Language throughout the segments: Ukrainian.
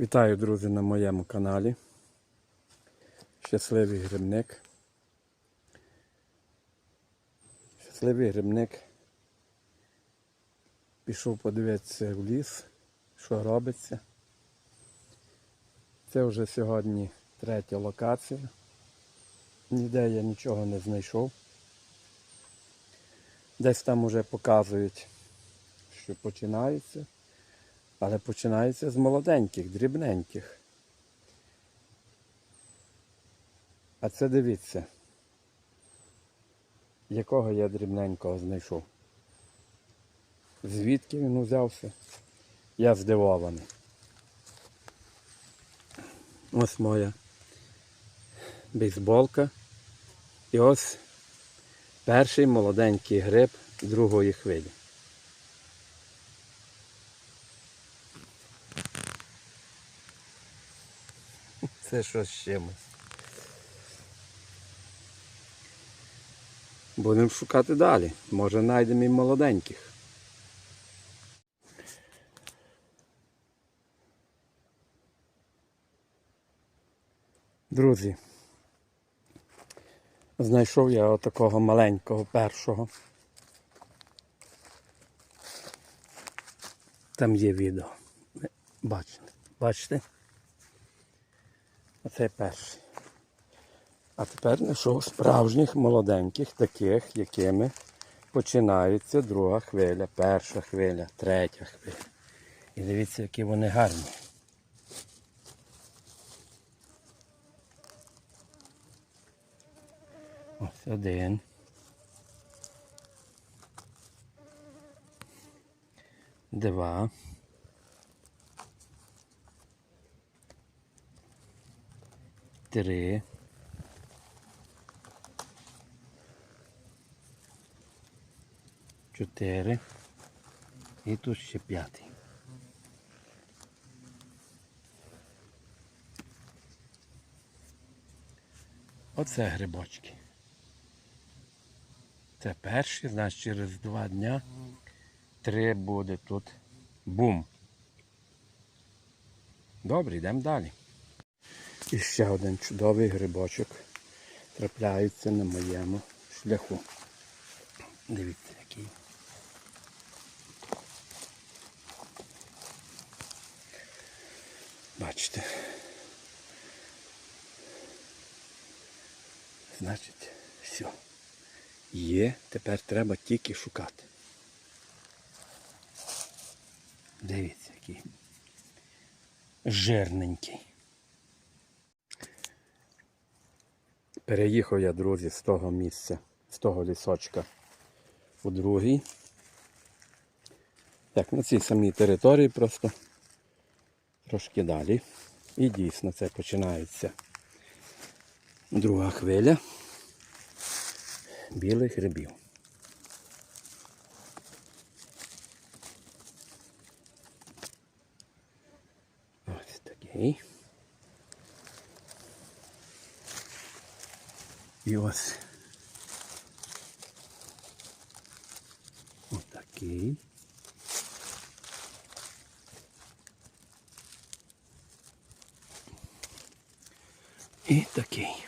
Вітаю, друзі, на моєму каналі. Щасливий грибник. Щасливий грибник пішов подивитися в ліс, що робиться. Це вже сьогодні третя локація. Ніде я нічого не знайшов. Десь там уже показують, що починається. Але починається з молоденьких, дрібненьких. А це дивіться, якого я дрібненького знайшов. Звідки він узявся? Я здивований. Ось моя бейсболка. І ось перший молоденький гриб другої хвилі. Це щось з чимось. Будемо шукати далі. Може знайдемо і молоденьких. Друзі, знайшов я отакого маленького першого. Там є відео. Бачите? Бачите? Оце перший. А тепер знайшов справжніх молоденьких, таких, якими починається друга хвиля, перша хвиля, третя хвиля. І дивіться, які вони гарні. Ось один. Два. Три. Чотири. І тут ще п'ятий. Оце грибочки. Це перший, значить через два дня три буде тут бум. Добре, йдемо далі. І ще один чудовий грибочок трапляється на моєму шляху. Дивіться, який. Бачите. Значить, все. Є, тепер треба тільки шукати. Дивіться, який. Жирненький. Переїхав я, друзі, з того місця, з того лісочка у другий. Так, на цій самій території просто трошки далі. І дійсно це починається друга хвиля білих грибів. Ось такий. І ось отакий. І такий.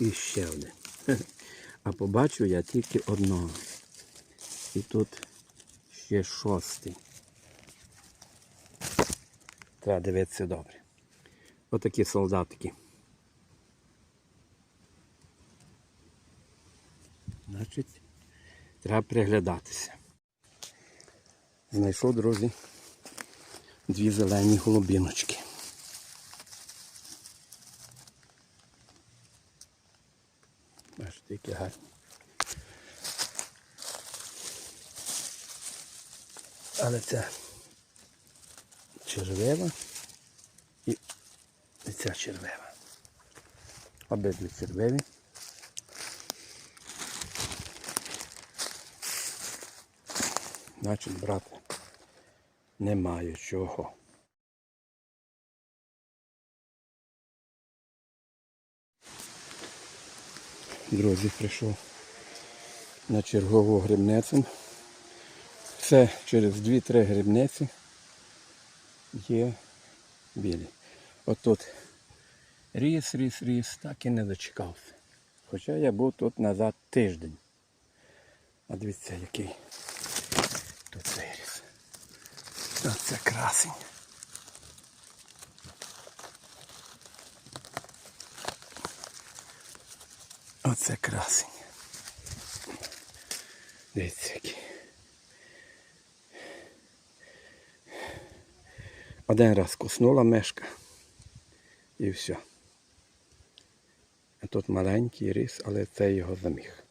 І ще один. А побачив я тільки одного. І тут ще шостий. Треба дивитися добре. Отакі солдатики. Значить, треба приглядатися. Знайшов, друзі, дві зелені голубіночки. Бачите, які гарні. Але це червива і ця червива. Обидві червиві. Значить, брати, немає чого. друзі, прийшов на чергову грибницю. Це через 2-3 грибниці є білі. Отут ріс, ріс, ріс, так і не дочекався. Хоча я був тут назад тиждень. А дивіться, який тут виріс. Оце красень. Оце красень. Дивіться який. Один раз куснула мешка і все. А тут маленький ріс, але це його заміг.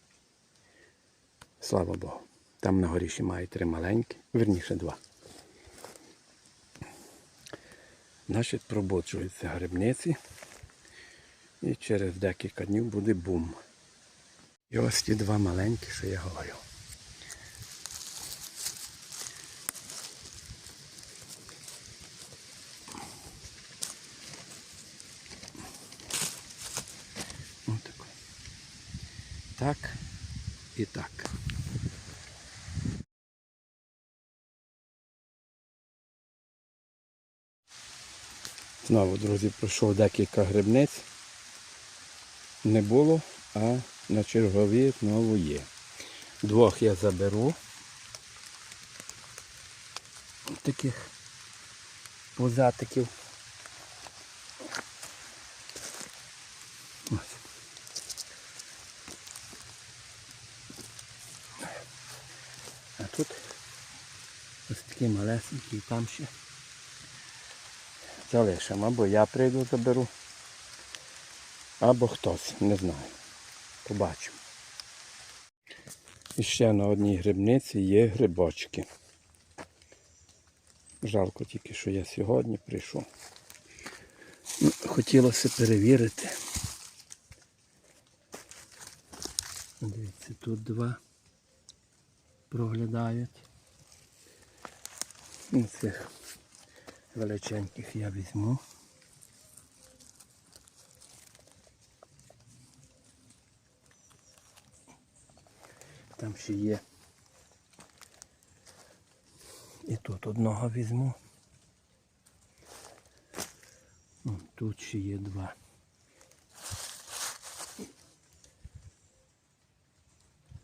Слава Богу. Там на горі ще має три маленькі, верніше два. Значить, пробуджуються грибниці. І через декілька днів буде бум. І ось ті два маленькі, що я говорю. Так і так. Знову, друзі, пройшов декілька грибниць. Не було, а на чергові знову є. Двох я заберу. Таких пузатиків. А тут ось такі малесенькі, і там ще залишимо. Або я прийду заберу, або хтось, не знаю. Побачимо. І ще на одній грибниці є грибочки. Жалко тільки, що я сьогодні прийшов. Хотілося перевірити. Дивіться, тут два проглядають. Ну, Цих величеньких я візьму. Там ще є. І тут одного візьму. Тут ще є два.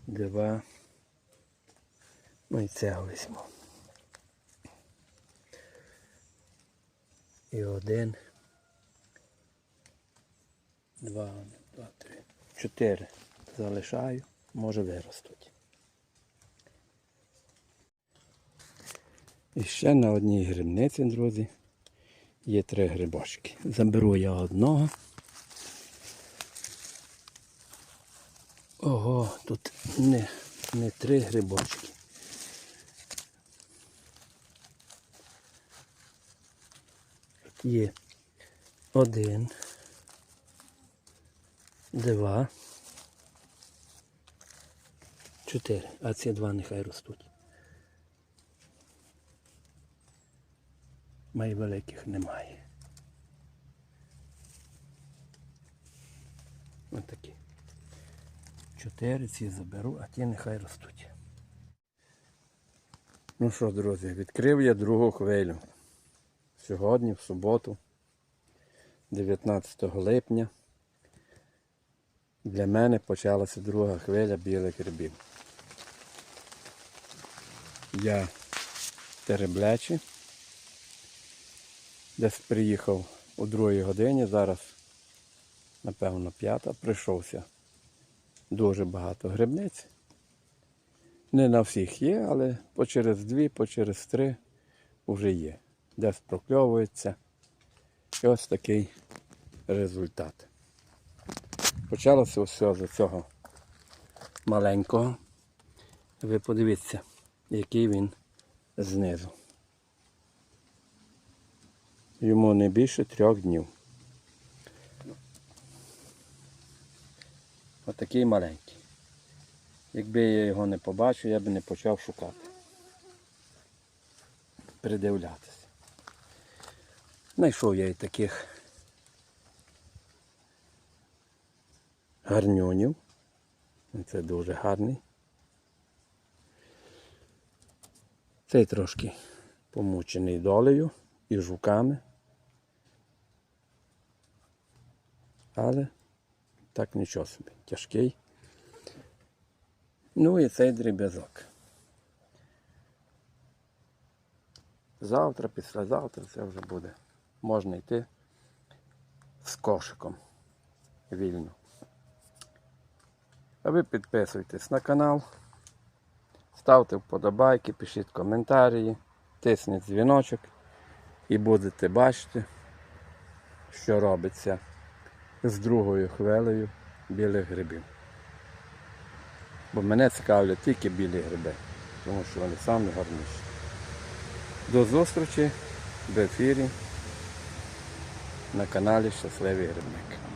Два. Ну і цього візьму. І один. Два, два, три. Чотири. Залишаю, може виростуть. І ще на одній грибниці, друзі, є три грибочки. Заберу я одного. Ого, тут не, не три грибочки. Є один, два, чотири. А ці два нехай ростуть. Май великих немає. Ось такі. Чотири ці заберу, а ті нехай ростуть. Ну що, друзі, відкрив я другу хвилю. Сьогодні, в суботу, 19 липня, для мене почалася друга хвиля білих грибів. Я тереблячі. Десь приїхав у другій годині, зараз, напевно, п'ята, прийшовся дуже багато грибниць. Не на всіх є, але по через дві, по через три вже є. Десь прокльовується. І ось такий результат. Почалося все з цього маленького. Ви подивіться, який він знизу. Йому не більше трьох днів. Отакий маленький. Якби я його не побачив, я б не почав шукати. Придивлятися. Знайшов я і таких гарньонів. Це дуже гарний. Цей трошки помучений долею і жуками. Але так нічого собі. Тяжкий. Ну і цей дріб'язок. Завтра, післязавтра це вже буде. Можна йти з кошиком вільно. А ви підписуйтесь на канал, ставте вподобайки, пишіть коментарі, тисніть дзвіночок і будете бачити, що робиться з другою хвилею білих грибів. Бо мене цікавлять тільки білі гриби, тому що вони самі гарніші. До зустрічі в ефірі na kanali Щасливий Грибник.